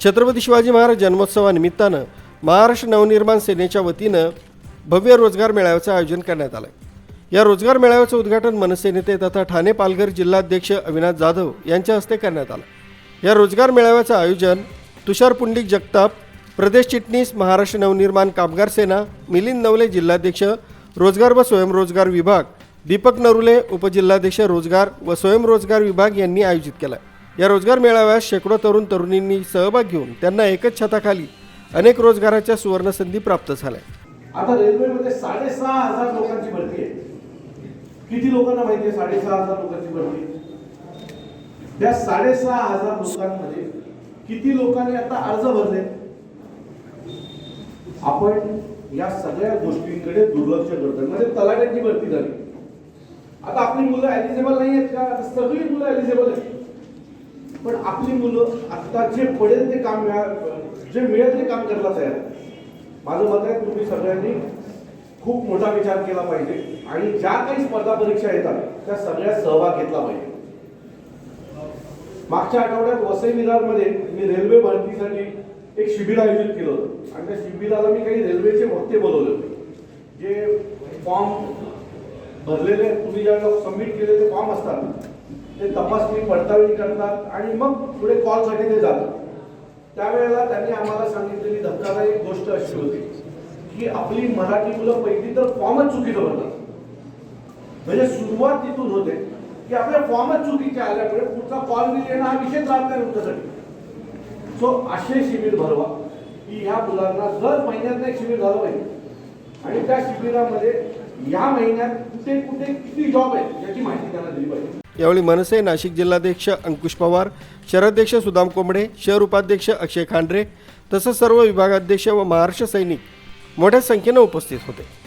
छत्रपती शिवाजी महाराज जन्मोत्सवानिमित्तानं महाराष्ट्र नवनिर्माण सेनेच्या वतीनं भव्य रोजगार मेळाव्याचं आयोजन करण्यात आलं या रोजगार मेळाव्याचं उद्घाटन मनसे नेते तथा ठाणे पालघर जिल्हाध्यक्ष अविनाश जाधव यांच्या हस्ते करण्यात आलं. या रोजगार मेळाव्याचं आयोजन तुषार पुंडिक जगताप प्रदेश चिटणीस महाराष्ट्र नवनिर्माण कामगार सेना मिलिंद नवले जिल्हाध्यक्ष रोजगार व स्वयंरोजगार विभाग दीपक नरुले उपजिल्हाध्यक्ष रोजगार व स्वयंरोजगार विभाग यांनी आयोजित केला या रोजगार मेळाव्यात शेकडो तरुण तरुणींनी सहभाग घेऊन त्यांना एकच छताखाली अनेक रोजगाराच्या सुवर्णसंधी प्राप्त झाल्या. आता रेल्वेमध्ये साडेसहा हजार लोकांची भरती आहे. किती लोकांना माहिती आहे साडेसहा हजार लोकांची भरती? त्या साडेसहा हजार लोकांमध्ये किती लोकांनी आता अर्ज भरले? आपण या सगळ्या गोष्टींकडे दुर्लक्ष करतोय म्हणजे तलाट्यांची भरती झाली. आता आपली मुलं एलिजिबल नाही आहेत का? सगळी मुलं एलिजिबल आहेत. आपली मुलं आता जे पडेल ते काम मिळा जे मिळेल ते काम करायला तयार. माझं मत आहे तुम्ही सगळ्यांनी खूप मोठा विचार केला पाहिजे आणि ज्या काही स्पर्धा परीक्षा येतात त्या सगळ्या सहभाग घेतला पाहिजे. मागच्या आठवड्यात वसई विरारमध्ये मी रेल्वे भरतीसाठी एक शिबिर आयोजित केलं होतं. आणि त्या शिबिराला मी काही रेल्वेचे वक्ते बोलवले होते. जे फॉर्म भरलेले तुम्ही ज्या सबमिट केलेले फॉर्म असतात. ते तपासणी पडताळणी करतात आणि मग पुढे कॉलसाठी ते जातात. त्यावेळेला त्यांनी आम्हाला सांगितलेली धक्कादायक गोष्ट अशी होती की आपली मराठी मुलं पहिली तर फॉर्मच चुकीचं भरतात म्हणजे सुरुवात तिथून होते की आपल्या फॉर्मच चुकीचे आल्यामुळे पुढचा कॉल येणं हा विषय राहत नाही तुमच्यासाठी. सो असे शिबिर भरवा की ह्या मुलांना दर महिन्यात एक शिबिर झालं पाहिजे. आणि त्या शिबिरामध्ये या महिन्यात कुठे कुठे किती जॉब आहेत याची माहिती त्यांना दिली पाहिजे. यावेळी मनसे नाशिक जिल्हाध्यक्ष अंकुश पवार शहराध्यक्ष सुदाम कोंबडे शहर उपाध्यक्ष अक्षय खांडरे तसंच सर्व विभागाध्यक्ष व महाराष्ट्र सैनिक मोठ्या संख्येनं उपस्थित होते.